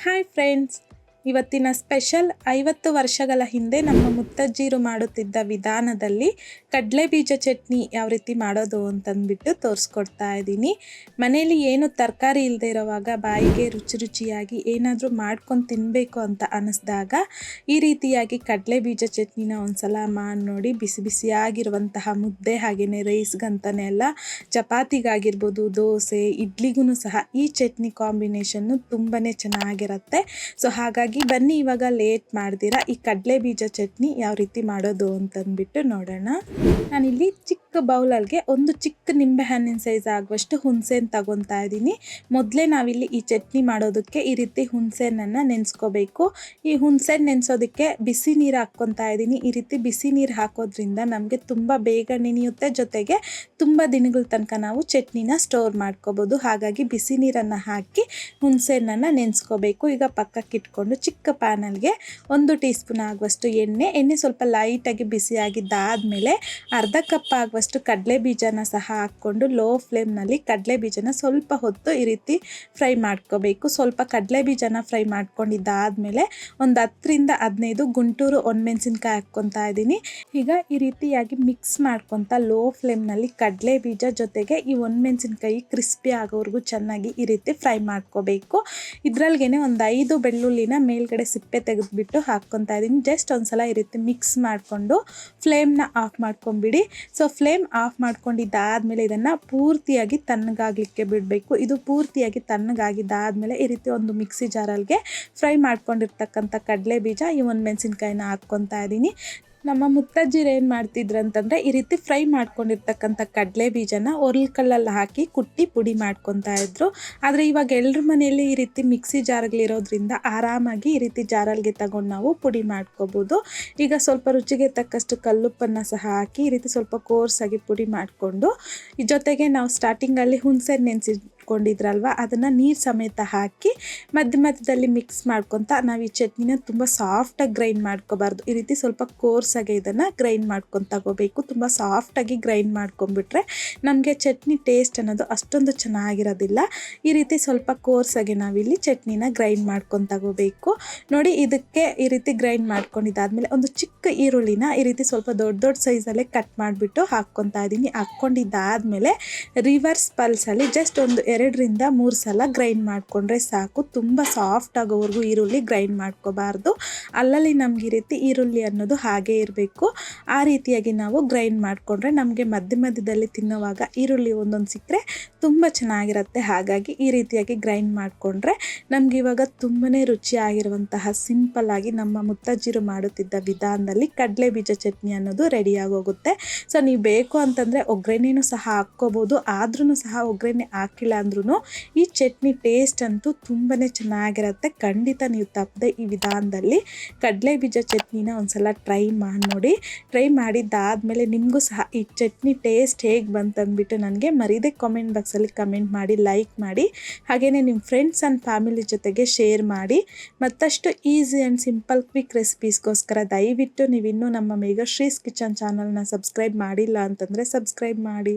Hi friends ಇವತ್ತಿನ special ಐವತ್ತು ವರ್ಷಗಳ ಹಿಂದೆ ನಮ್ಮ ಮುತ್ತಜ್ಜಿರು ಮಾಡುತ್ತಿದ್ದ ವಿಧಾನದಲ್ಲಿ ಕಡಲೆ ಬೀಜ ಚಟ್ನಿ ಯಾವ ರೀತಿ ಮಾಡೋದು ಅಂತಂದ್ಬಿಟ್ಟು ತೋರಿಸ್ಕೊಡ್ತಾ ಇದ್ದೀನಿ. ಮನೆಯಲ್ಲಿ ಏನು ತರಕಾರಿ ಇಲ್ಲದೆ ಇರುವಾಗ ಬಾಯಿಗೆ ರುಚಿ ರುಚಿಯಾಗಿ ಏನಾದರೂ ಮಾಡ್ಕೊಂಡು ತಿನ್ನಬೇಕು ಅಂತ ಅನ್ನಿಸ್ದಾಗ ಈ ರೀತಿಯಾಗಿ ಕಡಲೆ ಬೀಜ ಚಟ್ನಿನ ಒಂದ್ಸಲ ಮಾಡಿ ನೋಡಿ ಬಿಸಿ ಬಿಸಿಯಾಗಿರುವಂತಹ ಮುದ್ದೆ ಹಾಗೆಯೇ ರೈಸ್ಗಂತಲೇ ಎಲ್ಲ ಚಪಾತಿಗಾಗಿರ್ಬೋದು, ದೋಸೆ, ಇಡ್ಲಿಗೂ ಸಹ ಈ ಚಟ್ನಿ ಕಾಂಬಿನೇಷನ್ನು ತುಂಬಾ ಚೆನ್ನಾಗಿರುತ್ತೆ. ಸೊ ಹಾಗಾಗಿ ಬನ್ನಿ ಇವಾಗ ಲೇಟ್ ಮಾಡ್ದಿರಾ ಈ ಕಡಲೆ ಬೀಜ ಚಟ್ನಿ ಯಾವ ರೀತಿ ಮಾಡೋದು ಅಂತಂದ್ಬಿಟ್ಟು ನೋಡೋಣ. ನಾನಿಲ್ಲಿ ಚಿಕ್ಕ ಬೌಲಲ್ಗೆ ಒಂದು ಚಿಕ್ಕ ನಿಂಬೆ ಹಣ್ಣಿನ ಸೈಜ್ ಆಗುವಷ್ಟು ಹುಣಸೆನ್ ತಗೊತಾ ಇದ್ದೀನಿ. ಮೊದಲೇ ನಾವಿಲ್ಲಿ ಈ ಚಟ್ನಿ ಮಾಡೋದಕ್ಕೆ ಈ ರೀತಿ ಹುಣಸೆನನ್ನು ನೆನೆಸ್ಕೋಬೇಕು. ಈ ಹುಣಸೆನ್ ನೆನೆಸೋದಕ್ಕೆ ಬಿಸಿ ನೀರು ಹಾಕ್ಕೊತಾ ಇದ್ದೀನಿ. ಈ ರೀತಿ ಬಿಸಿ ನೀರು ಹಾಕೋದ್ರಿಂದ ನಮಗೆ ತುಂಬ ಬೇಗ ನೆನೆಯುತ್ತೆ. ಜೊತೆಗೆ ತುಂಬ ದಿನಗಳ ತನಕ ನಾವು ಚಟ್ನಿನ ಸ್ಟೋರ್ ಮಾಡ್ಕೋಬೋದು. ಹಾಗಾಗಿ ಬಿಸಿ ನೀರನ್ನು ಹಾಕಿ ಹುಣಸೆಹಣ್ಣನ್ನು ನೆನೆಸ್ಕೋಬೇಕು. ಈಗ ಪಕ್ಕಕ್ಕೆ ಇಟ್ಕೊಂಡು ಚಿಕ್ಕ ಪ್ಯಾನಲ್ಗೆ ಒಂದು ಟೀ ಸ್ಪೂನ್ ಆಗುವಷ್ಟು ಎಣ್ಣೆ ಎಣ್ಣೆ ಸ್ವಲ್ಪ ಲೈಟಾಗಿ ಬಿಸಿಯಾಗಿದ್ದಾದಮೇಲೆ ಅರ್ಧ ಕಪ್ ಆಗುವಷ್ಟು ಕಡಲೆ ಬೀಜನ ಸಹ ಹಾಕ್ಕೊಂಡು ಲೋ ಫ್ಲೇಮ್ನಲ್ಲಿ ಕಡಲೆ ಬೀಜನ ಸ್ವಲ್ಪ ಹೊತ್ತು ಈ ರೀತಿ ಫ್ರೈ ಮಾಡ್ಕೋಬೇಕು. ಸ್ವಲ್ಪ ಕಡಲೆ ಬೀಜನ ಫ್ರೈ ಮಾಡ್ಕೊಂಡಿದ್ದಾದಮೇಲೆ ಒಂದು ಹತ್ತರಿಂದ ಹದಿನೈದು ಗುಂಟೂರು ಒಣಮೆಣಸಿನ್ಕಾಯಿ ಹಾಕ್ಕೊತಾ ಇದ್ದೀನಿ. ಈಗ ಈ ರೀತಿಯಾಗಿ ಮಿಕ್ಸ್ ಮಾಡ್ಕೊತ ಲೋ ಫ್ಲೇಮ್ನಲ್ಲಿ ಕಡಲೆ ಬೀಜ ಜೊತೆಗೆ ಈ ಒಣಮೆಣಸಿನ್ಕಾಯಿ ಕ್ರಿಸ್ಪಿ ಆಗೋವರೆಗೂ ಚೆನ್ನಾಗಿ ಈ ರೀತಿ ಫ್ರೈ ಮಾಡ್ಕೋಬೇಕು. ಇದ್ರಲ್ಗೇನೆ ಒಂದು ಐದು ಬೆಳ್ಳುಳ್ಳಿನ ಮೇಲ್ಗಡೆ ಸಿಪ್ಪೆ ತೆಗೆದುಬಿಟ್ಟು ಹಾಕ್ಕೊತಾ ಇದ್ದೀನಿ. ಜಸ್ಟ್ ಒಂದ್ಸಲ ಈ ರೀತಿ ಮಿಕ್ಸ್ ಮಾಡಿಕೊಂಡು ಫ್ಲೇಮ್ನ ಆಫ್ ಮಾಡ್ಕೊಂಬಿಡಿ. ಸೊ ಫ್ಲೇಮ್ ಆಫ್ ಮಾಡ್ಕೊಂಡಿದ್ದಾದಮೇಲೆ ಇದನ್ನು ಪೂರ್ತಿಯಾಗಿ ತಣ್ಣಗಾಗಲಿಕ್ಕೆ ಬಿಡಬೇಕು. ಇದು ಪೂರ್ತಿಯಾಗಿ ತಣ್ಣಗಾಗಿದ್ದಾದಮೇಲೆ ಈ ರೀತಿ ಒಂದು ಮಿಕ್ಸಿ ಜಾರಲ್ಗೆ ಫ್ರೈ ಮಾಡ್ಕೊಂಡಿರ್ತಕ್ಕಂಥ ಕಡಲೆ ಬೀಜ ಈ ಒಂದು ಮೆಣಸಿನ್ಕಾಯಿನ ಹಾಕ್ಕೊತಾ ಇದ್ದೀನಿ. ನಮ್ಮ ಮುತ್ತಜ್ಜಿರು ಏನು ಮಾಡ್ತಿದ್ರು ಅಂತಂದರೆ ಈ ರೀತಿ ಫ್ರೈ ಮಾಡ್ಕೊಂಡಿರ್ತಕ್ಕಂಥ ಕಡಲೆ ಬೀಜನ ಒರ್ಲ್ಕಲ್ಲಲ್ಲಿ ಹಾಕಿ ಕುಟ್ಟಿ ಪುಡಿ ಮಾಡ್ಕೊತಾ ಇದ್ರು. ಆದರೆ ಇವಾಗ ಎಲ್ಲರ ಮನೆಯಲ್ಲಿ ಈ ರೀತಿ ಮಿಕ್ಸಿ ಜಾರ್ಗಳಿರೋದ್ರಿಂದ ಆರಾಮಾಗಿ ಈ ರೀತಿ ಜಾರಲ್ಗೆ ತಗೊಂಡು ನಾವು ಪುಡಿ ಮಾಡ್ಕೋಬೋದು. ಈಗ ಸ್ವಲ್ಪ ರುಚಿಗೆ ತಕ್ಕಷ್ಟು ಕಲ್ಲುಪ್ಪನ್ನು ಸಹ ಹಾಕಿ ಈ ರೀತಿ ಸ್ವಲ್ಪ ಕೋರ್ಸಾಗಿ ಪುಡಿ ಮಾಡಿಕೊಂಡು ಜೊತೆಗೆ ನಾವು ಸ್ಟಾರ್ಟಿಂಗಲ್ಲಿ ಹುಣಸೆ ನೆನೆಸಿ ಇಟ್ಕೊಂಡಿದ್ರಲ್ವ ಅದನ್ನು ನೀರು ಸಮೇತ ಹಾಕಿ ಮಧ್ಯ ಮಧ್ಯದಲ್ಲಿ ಮಿಕ್ಸ್ ಮಾಡ್ಕೊತ ನಾವು ಈ ಚಟ್ನಿನ ತುಂಬ ಸಾಫ್ಟಾಗಿ ಗ್ರೈಂಡ್ ಮಾಡ್ಕೋಬಾರ್ದು. ಈ ರೀತಿ ಸ್ವಲ್ಪ ಕೋರ್ಸಾಗಿ ಇದನ್ನು ಗ್ರೈಂಡ್ ಮಾಡ್ಕೊಂಡು ತಗೋಬೇಕು. ತುಂಬ ಸಾಫ್ಟಾಗಿ ಗ್ರೈಂಡ್ ಮಾಡ್ಕೊಂಬಿಟ್ರೆ ನಮಗೆ ಚಟ್ನಿ ಟೇಸ್ಟ್ ಅನ್ನೋದು ಅಷ್ಟೊಂದು ಚೆನ್ನಾಗಿರೋದಿಲ್ಲ. ಈ ರೀತಿ ಸ್ವಲ್ಪ ಕೋರ್ಸಾಗಿ ನಾವಿಲ್ಲಿ ಚಟ್ನಿನ ಗ್ರೈಂಡ್ ಮಾಡ್ಕೊಂಡು ತಗೋಬೇಕು. ನೋಡಿ ಇದಕ್ಕೆ ಈ ರೀತಿ ಗ್ರೈಂಡ್ ಮಾಡ್ಕೊಂಡಿದ್ದಾದಮೇಲೆ ಒಂದು ಚಿಕ್ಕ ಈರುಳ್ಳಿನ ಈ ರೀತಿ ಸ್ವಲ್ಪ ದೊಡ್ಡ ದೊಡ್ಡ ಸೈಜಲ್ಲೇ ಕಟ್ ಮಾಡಿಬಿಟ್ಟು ಹಾಕ್ಕೊತಾ ಇದ್ದೀನಿ ಹಾಕ್ಕೊಂಡಿದ್ದಾದಮೇಲೆ ರಿವರ್ಸ್ ಪಲ್ಸಲ್ಲಿ ಜಸ್ಟ್ ಒಂದು ಎರಡರಿಂದ ಮೂರು ಸಲ ಗ್ರೈಂಡ್ ಮಾಡಿಕೊಂಡ್ರೆ ಸಾಕು. ತುಂಬ ಸಾಫ್ಟ್ ಆಗೋವರೆಗೂ ಈರುಳ್ಳಿ ಗ್ರೈಂಡ್ ಮಾಡ್ಕೋಬಾರ್ದು. ಅಲ್ಲಲ್ಲಿ ನಮ್ಗೆ ಈ ರೀತಿ ಈರುಳ್ಳಿ ಅನ್ನೋದು ಹಾಗೇ ಇರಬೇಕು. ಆ ರೀತಿಯಾಗಿ ನಾವು ಗ್ರೈಂಡ್ ಮಾಡಿಕೊಂಡ್ರೆ ನಮಗೆ ಮಧ್ಯ ಮಧ್ಯದಲ್ಲಿ ತಿನ್ನುವಾಗ ಈರುಳ್ಳಿ ಒಂದೊಂದು ಸಿಕ್ಕರೆ ತುಂಬ ಚೆನ್ನಾಗಿರುತ್ತೆ. ಹಾಗಾಗಿ ಈ ರೀತಿಯಾಗಿ ಗ್ರೈಂಡ್ ಮಾಡಿಕೊಂಡ್ರೆ ನಮ್ಗೆ ಇವಾಗ ತುಂಬಾ ರುಚಿಯಾಗಿರುವಂತಹ ಸಿಂಪಲ್ ಆಗಿ ನಮ್ಮ ಮುತ್ತಜ್ಜಿರು ಮಾಡುತ್ತಿದ್ದ ವಿಧಾನದಲ್ಲಿ ಕಡಲೆ ಬೀಜ ಚಟ್ನಿ ಅನ್ನೋದು ರೆಡಿಯಾಗೋಗುತ್ತೆ ಸೊ ನೀವು ಬೇಕು ಅಂತಂದರೆ ಒಗ್ಗರಣೆನೂ ಸಹ ಹಾಕ್ಕೋಬೋದು. ಆದ್ರೂ ಸಹ ಒಗ್ಗರಣೆ ಹಾಕಿಲ್ಲ ಅಂದ್ರೂ ಈ ಚಟ್ನಿ ಟೇಸ್ಟ್ ಅಂತೂ ತುಂಬಾ ಚೆನ್ನಾಗಿರುತ್ತೆ. ಖಂಡಿತ ನೀವು ತಪ್ಪದೆ ಈ ವಿಧಾನದಲ್ಲಿ ಕಡಲೆ ಬೀಜ ಚಟ್ನಿನ ಒಂದ್ಸಲ ಟ್ರೈ ಮಾಡಿ ನೋಡಿ. ಟ್ರೈ ಮಾಡಿದ್ದಾದಮೇಲೆ ನಿಮಗೂ ಸಹ ಈ ಚಟ್ನಿ ಟೇಸ್ಟ್ ಹೇಗೆ ಬಂತಂದ್ಬಿಟ್ಟು ನನಗೆ ಮರೀದೆ ಕಾಮೆಂಟ್ ಬಾಕ್ಸಲ್ಲಿ ಕಮೆಂಟ್ ಮಾಡಿ ಲೈಕ್ ಮಾಡಿ. ಹಾಗೆಯೇ ನಿಮ್ಮ ಫ್ರೆಂಡ್ಸ್ ಆ್ಯಂಡ್ ಫ್ಯಾಮಿಲಿ ಜೊತೆಗೆ ಶೇರ್ ಮಾಡಿ. ಮತ್ತಷ್ಟು ಈಸಿ ಆ್ಯಂಡ್ ಸಿಂಪಲ್ ಕ್ವಿಕ್ ರೆಸಿಪೀಸ್ಗೋಸ್ಕರ ದಯವಿಟ್ಟು ನೀವು ಇನ್ನೂ ನಮ್ಮ ಮೇಘಶ್ರೀಸ್ ಕಿಚನ್ ಚಾನಲ್ನ ಸಬ್ಸ್ಕ್ರೈಬ್ ಮಾಡಿಲ್ಲ ಅಂತಂದರೆ ಸಬ್ಸ್ಕ್ರೈಬ್ ಮಾಡಿ.